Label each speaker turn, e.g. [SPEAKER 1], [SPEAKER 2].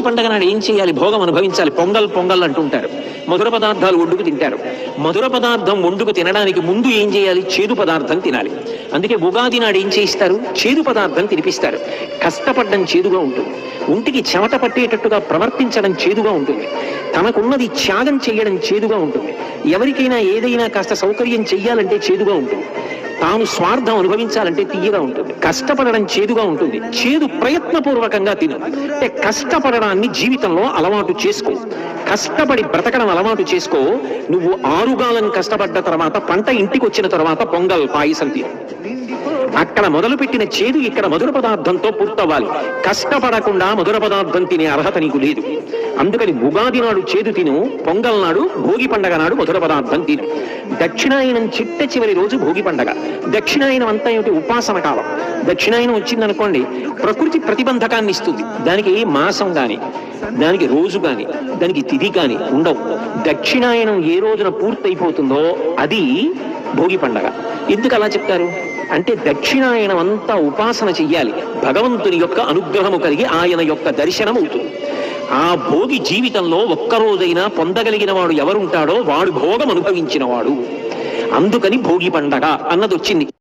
[SPEAKER 1] పండగ నాడు ఏం చేయాలి? భోగం అనుభవించాలి. పొంగల్ పొంగల్ అంటుంటారు. మధుర పదార్థాలు వండుకు తింటారు. మధుర పదార్థం వండుకు తినడానికి ముందు ఏం చేయాలి? చేదు పదార్థం తినాలి. అందుకే ఉగాది నాడు ఏం చేయిస్తారు? చేదు పదార్థం తినిపిస్తారు. కష్టపడ్డం చేదుగా ఉంటుంది. ఒంటికి చెమట పట్టేటట్టుగా ప్రవర్తించడం చేదుగా ఉంటుంది. తనకున్నది త్యాగం చేయడం చేదుగా ఉంటుంది. ఎవరికైనా ఏదైనా కాస్త సౌకర్యం చెయ్యాలంటే చేదుగా ఉంటుంది. తాను స్వార్థం అనుభవించాలంటే తీయగా ఉంటుంది. కష్టపడడం చేదుగా ఉంటుంది. చేదు ప్రయత్నపూర్వకంగా తిను. అంటే కష్టపడడాన్ని జీవితంలో అలవాటు చేసుకో. కష్టపడి బ్రతకడం అలవాటు చేసుకో. నువ్వు ఆరుగాలను కష్టపడ్డ తర్వాత పంట ఇంటికి వచ్చిన తర్వాత పొంగల్ పాయసం తిను. అక్కడ మొదలుపెట్టిన చేదు ఇక్కడ మధుర పదార్థంతో పూర్తవ్వాలి. కష్టపడకుండా మధుర పదార్థం తినే అర్హత నీకు లేదు. అందుకని ఉగాది నాడు చేదు తిను పొంగల్ నాడు భోగి పండగ నాడు మధుర పదార్థం తిను. దక్షిణాయనం చిట్ట చివరి రోజు భోగి పండగ. దక్షిణాయనం అంతా ఏమిటి? ఉపాసన కాలం. దక్షిణాయనం వచ్చిందనుకోండి ప్రకృతి ప్రతిబంధకాన్ని ఇస్తుంది. దానికి మాసం గాని దానికి రోజు కానీ దానికి తిథి కానీ ఉండవు. దక్షిణాయనం ఏ రోజున పూర్తయిపోతుందో అది భోగి పండగ. ఎందుకు అలా చెప్తారు? అంటే దక్షిణాయనం అంతా ఉపాసన చెయ్యాలి. భగవంతుని యొక్క అనుగ్రహము కలిగి ఆయన యొక్క దర్శనం అవుతుంది ఆ భోగి జీవితంలో ఒక్కరోజైనా పొందగలిగిన వాడు ఎవరుంటాడో వాడు భోగం అనుభవించిన వాడు అందుకని భోగి పండగ అన్నది వచ్చింది